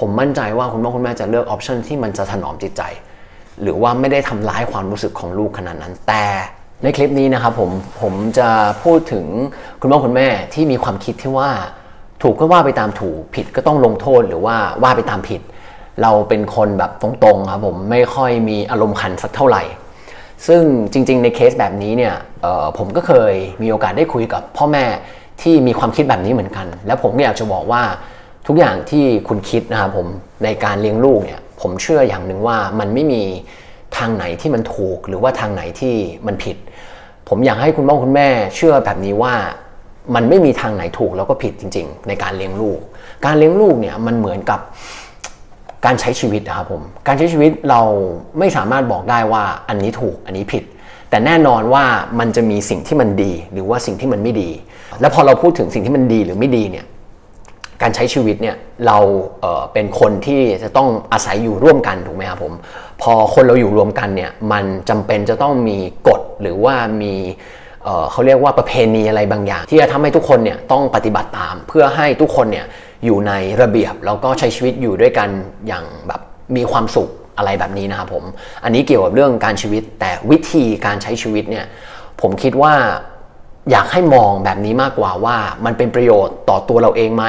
ผมมั่นใจว่าคุณพ่อคุณแม่จะเลือกออปชันที่มันจะถนอมจิตใจ หรือว่าไม่ได้ทำร้ายความรู้สึกของลูกขนาดนั้น แต่ในคลิปนี้นะครับผมผมจะพูดถึงคุณพ่อคุณแม่ที่มีความคิดที่ว่าถูกก็ว่าไปตามถูกผิดก็ต้องลงโทษหรือว่าว่าไปตามผิด เราเป็นคนแบบตรงๆครับผมไม่ค่อยมีอารมณ์ขันสักเท่าไหร่ ซึ่งจริง ๆ ในเคสแบบนี้เนี่ยผมก็เคยมีโอกาสได้คุยกับพ่อแม่ที่มีความคิดแบบนี้เหมือนกัน แล้วผมก็อยากจะบอกว่า ทุกอย่างที่คุณคิดนะครับผมในการเลี้ยงลูกเนี่ยผมเชื่ออย่างหนึ่งว่ามันไม่มีทางไหนที่มันถูก หรือว่าทางไหนที่มันผิด ผมอยากให้คุณพ่อคุณแม่เชื่อแบบนี้ว่ามันไม่มีทางไหนถูกแล้วก็ผิดจริง ๆ ในการเลี้ยงลูก การเลี้ยงลูกเนี่ยมันเหมือนกับการใช้ชีวิตนะครับผมการใช้ชีวิตเราไม่สามารถบอกได้ว่าอันนี้ถูกอันนี้ผิด แต่แน่นอนว่ามันจะมีสิ่งที่มันดี หรือว่าสิ่งที่มันไม่ดี แล้วพอเราพูดถึงสิ่งที่มันดีหรือไม่ดีเนี่ย การใช้ชีวิตเนี่ยเราเเป็นคนที่จะต้องอาศัยอยู่ร่วมกันถูกไหมครับผม พอคนเราอยู่รวมกันเนี่ยมันจำเป็นจะต้องมีกฎหรือว่ามีเเขาเรียกว่าประเพณีอะไรบางอย่าง ที่จะทำให้ทุกคนเนี่ยต้องปฏิบัติตาม เพื่อให้ทุกคนเนี่ยอยู่ในระเบียบแล้วก็ใช้ชีวิตอยู่ด้วยกันอย่างแบบมีความสุขอะไรแบบนี้นะครับผม อันนี้เกี่ยวกับเรื่องการชีวิตแต่วิธีการใช้ชีวิตเนี่ยผมคิดว่า อยากให้มองแบบนี้มากกว่าว่ามันเป็นประโยชน์ต่อตัวเราเองไหม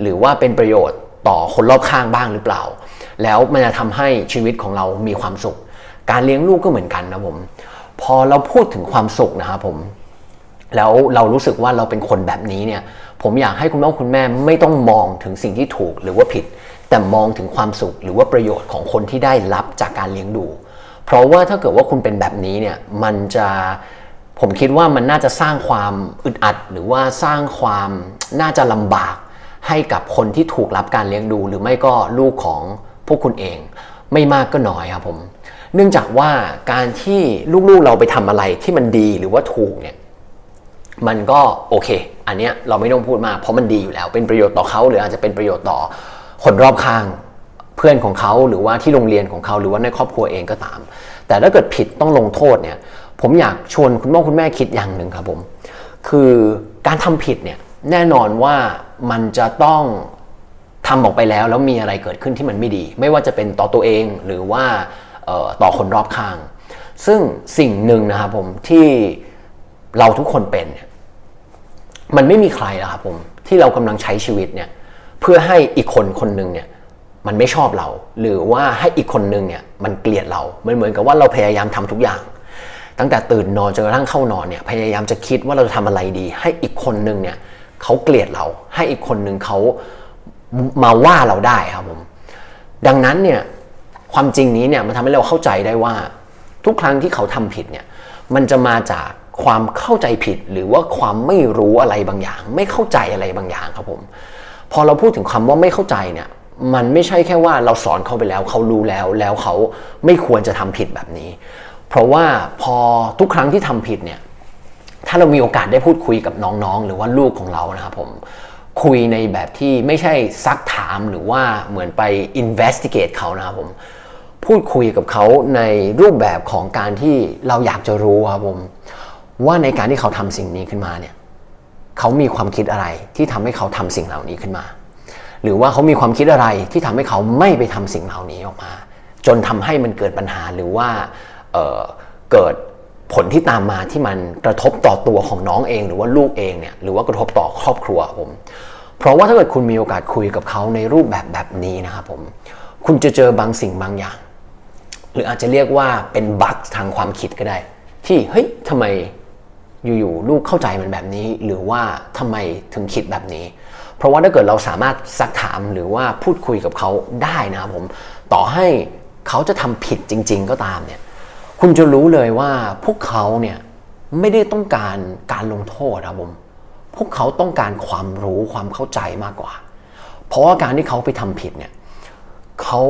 หรือว่าเป็นประโยชน์ต่อคนรอบข้างบ้างหรือเปล่า แล้วมันจะทำให้ชีวิตของเรามีความสุข การเลี้ยงลูกก็เหมือนกันนะผม พอเราพูดถึงความสุขนะครับผม แล้วเรารู้สึกว่าเราเป็นคนแบบนี้เนี่ย ผมอยากให้คุณพ่อคุณแม่ไม่ต้องมองถึงสิ่งที่ถูกหรือว่าผิด แต่มองถึงความสุขหรือว่าประโยชน์ของคนที่ได้รับจากการเลี้ยงดู เพราะว่าถ้าเกิดว่าคุณเป็นแบบนี้เนี่ย มันจะ ผมคิดว่ามันน่าจะสร้างความอึดอัด หรือว่าสร้างความน่าจะลำบากให้กับคนที่ถูกรับการเลี้ยงดู หรือไม่ก็ลูกของพวกคุณเอง ไม่มากก็น้อยครับผม เนื่องจากว่าการที่ลูกๆเราไปทำอะไรที่มันดีหรือว่าถูกเนี่ยมันก็โอเค อันเนี้ยเราไม่ต้องพูดมากเพราะมันดีอยู่แล้ว เป็นประโยชน์ต่อเขาหรืออาจจะเป็นประโยชน์ต่อคนรอบข้างเพื่อนของเขาหรือว่าที่โรงเรียนของเขาหรือว่าในครอบครัวเองก็ตาม แต่ถ้าเกิดผิดต้องลงโทษเนี่ย ผมอยากชวนคุณพ่อคุณแม่คิดอย่างหนึ่งครับผม คือการทำผิดเนี่ยแน่นอนว่ามันจะต้องทำออกไปแล้วแล้วมีอะไรเกิดขึ้นที่มันไม่ดี ไม่ว่าจะเป็นต่อตัวเองหรือว่าต่อคนรอบข้าง ซึ่งสิ่งหนึ่งนะครับผมที่เราทุกคนเป็นเนี่ยมันไม่มีใครหรอกครับผมที่เรากำลังใช้ชีวิตเนี่ยเพื่อให้อีกคนคนหนึ่งเนี่ยมันไม่ชอบเรา หรือว่าให้อีกคนหนึ่งเนี่ยมันเกลียดเราเหมือนเหมือนกับว่าเราพยายามทำทุกอย่าง ตั้งแต่ตื่นนอนจนกระทั่งเข้านอนเนี่ยพยายามจะคิดว่าเราจะทำอะไรดี ให้อีกคนหนึ่งเนี่ยเขาเกลียดเรา ให้อีกคนหนึ่งเขามาว่าเราได้ครับผมดังนั้นเนี่ยความจริงนี้เนี่ยมันทำให้เราเข้าใจได้ว่า ทุกครั้งที่เขาทำผิดเนี่ยมันจะมาจากความเข้าใจผิดหรือว่าความไม่รู้อะไรบางอย่าง ไม่เข้าใจอะไรบางอย่างครับผมพอเราพูดถึงคำว่าไม่เข้าใจเนี่ยมันไม่ใช่แค่ว่าเราสอนเขาไปแล้ว เขารู้แล้วแล้วเขาไม่ควรจะทำผิดแบบนี้ เพราะว่าพอทุกครั้งที่ทำผิดเนี่ยถ้าเรามีโอกาสได้พูดคุยกับน้องๆ หรือว่าลูกของเรานะครับผมคุยในแบบที่ไม่ใช่ซักถามหรือว่าเหมือนไป investigate เขานะครับผมพูดคุยกับเขาในรูปแบบของการที่เราอยากจะรู้ครับผมว่าในการที่เขาทำสิ่งนี้ขึ้นมาเนี่ยเขามีความคิดอะไรที่ทำให้เขาทำสิ่งเหล่านี้ขึ้นมา หรือว่าเขามีความคิดอะไรที่ทำให้เขาไม่ไปทำสิ่งเหล่านี้ออกมา จนทำให้มันเกิดปัญหาหรือว่า เเกิดผลที่ตามมาที่มันกระทบต่อตัวของน้องเอง หรือว่าลูกเองเนี่ยหรือว่ากระทบต่อครอบครัวผม เพราะว่าถ้าเกิดคุณมีโอกาสคุยกับเขาในรูปแบบแบบนี้นะครับผมคุณจะเจอบางสิ่งบางอย่าง หรืออาจจะเรียกว่าเป็นบั๊กทางความคิดก็ได้ ที่เฮ้ยทำไมอยู่ๆลูกเข้าใจมันแบบนี้ หรือว่าทำไมถึงคิดแบบนี้ เพราะว่าถ้าเกิดเราสามารถซักถามหรือว่าพูดคุยกับเขาได้นะครับผมต่อให้เขาจะทำผิดจริง ๆ ก็ตามเนี่ย คุณจะรู้เลยว่าพวกเขาเนี่ยไม่ได้ต้องการการลงโทษครับผม พวกเขาต้องการความรู้ความเข้าใจมากกว่า เพราะว่าการที่เขาไปทำผิดเนี่ยเขา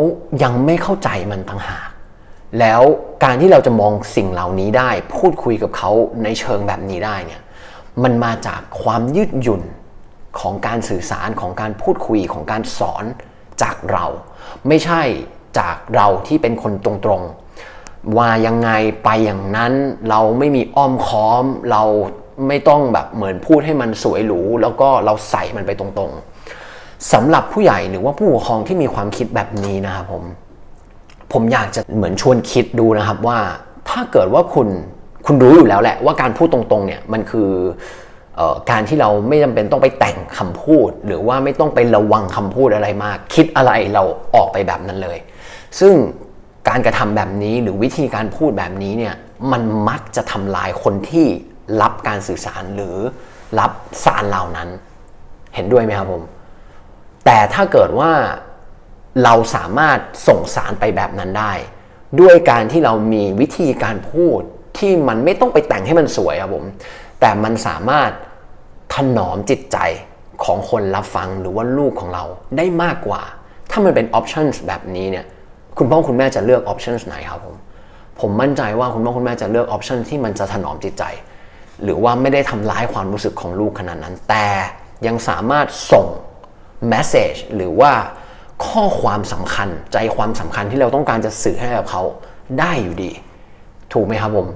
ยังไม่เข้าใจมันต่างหากแล้วการที่เราจะมองสิ่งเหล่านี้ได้ พูดคุยกับเขาในเชิงแบบนี้ได้เนี่ยมันมาจากความยืดหยุ่นของการสื่อสารของการพูดคุยของการสอนจากเรา ไม่ใช่จากเราที่เป็นคนตรงๆ ว่ายังไงไปอย่างนั้น เราไม่มีอ้อมค้อม เราไม่ต้องแบบเหมือนพูดให้มันสวยหรูแล้วก็เราใส่มันไปตรงๆสำหรับผู้ใหญ่หรือว่าผู้ปกครองที่มีความคิดแบบนี้นะครับผม ผมอยากจะเหมือนชวนคิดดูนะครับว่า ถ้าเกิดว่าคุณคุณรู้อยู่แล้วแหละว่าการพูดตรงๆเนี่ยมันคือออการที่เราไม่จำเป็นต้องไปแต่งคำพูด หรือว่าไม่ต้องไประวังคำพูดอะไรมาก คิดอะไรเราออกไปแบบนั้นเลย ซึ่ง การกระทำแบบนี้หรือวิธีการพูดแบบนี้เนี่ยมันมักจะทำลายคนที่รับการสื่อสารหรือรับสารเหล่านั้น เห็นด้วยไหมครับผม แต่ถ้าเกิดว่าเราสามารถส่งสารไปแบบนั้นได้ ด้วยการที่เรามีวิธีการพูดที่มันไม่ต้องไปแต่งให้มันสวยครับผม แต่มันสามารถถนอมจิตใจของคนรับฟังหรือว่าลูกของเราได้มากกว่า ถ้ามันเป็นออปชั่นแบบนี้เนี่ย คุณพ่อคุณแม่จะเลือกออปชันไหนครับผมผมมั่นใจว่าคุณพ่อคุณแม่จะเลือกออปชันที่มันจะถนอมจิตใจ หรือว่าไม่ได้ทำร้ายความรู้สึกของลูกขนาดนั้น แต่ยังสามารถส่ง message หรือว่าข้อความสำคัญใจความสำคัญที่เราต้องการจะสื่อให้กับเขาได้อยู่ดี ถูกไหมครับผม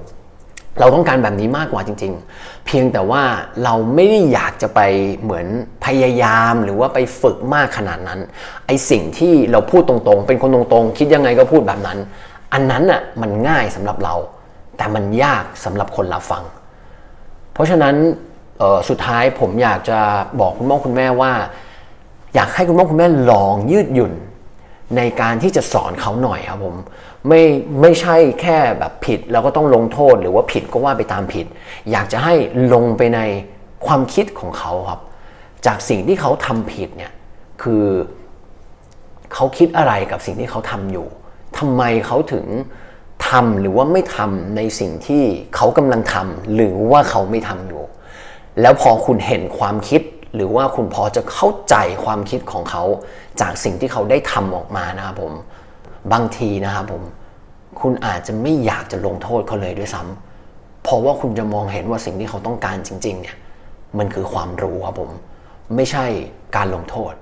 เราต้องการแบบนี้มากกว่าจริง ๆ เพียงแต่ว่าเราไม่ได้อยากจะไปเหมือนพยายามหรือว่าไปฝึกมากขนาดนั้น ไอสิ่งที่เราพูดตรงๆ เป็นคนตรงๆ คิดยังไงก็พูดแบบนั้น อันนั้นอะมันง่ายสำหรับเรา แต่มันยากสำหรับคนรับฟัง เพราะฉะนั้นสุดท้ายผมอยากจะบอกคุณพ่อคุณแม่ว่า อยากให้คุณพ่อคุณแม่ลองยืดหยุ่นในการที่จะสอนเขาหน่อยครับผม ไม่ไม่ใช่แค่แบบผิดแล้วก็ต้องลงโทษหรือว่าผิดก็ว่าไปตามผิด อยากจะให้ลงไปในความคิดของเขาครับ จากสิ่งที่เขาทำผิดเนี่ยคือเขาคิดอะไรกับสิ่งที่เขาทำอยู่ทำไมเขาถึงทำหรือว่าไม่ทำในสิ่งที่เขากำลังทำหรือว่าเขาไม่ทำอยู่ แล้วพอคุณเห็นความคิดหรือว่าคุณพอจะเข้าใจความคิดของเขา จากสิ่งที่เขาได้ทำออกมานะครับผม บางทีนะครับผมคุณอาจจะไม่อยากจะลงโทษเขาเลยด้วยซ้ำเพราะว่าคุณจะมองเห็นว่าสิ่งที่เขาต้องการจริง ๆ เนี่ย มันคือความรู้ครับผม ไม่ใช่การลงโทษ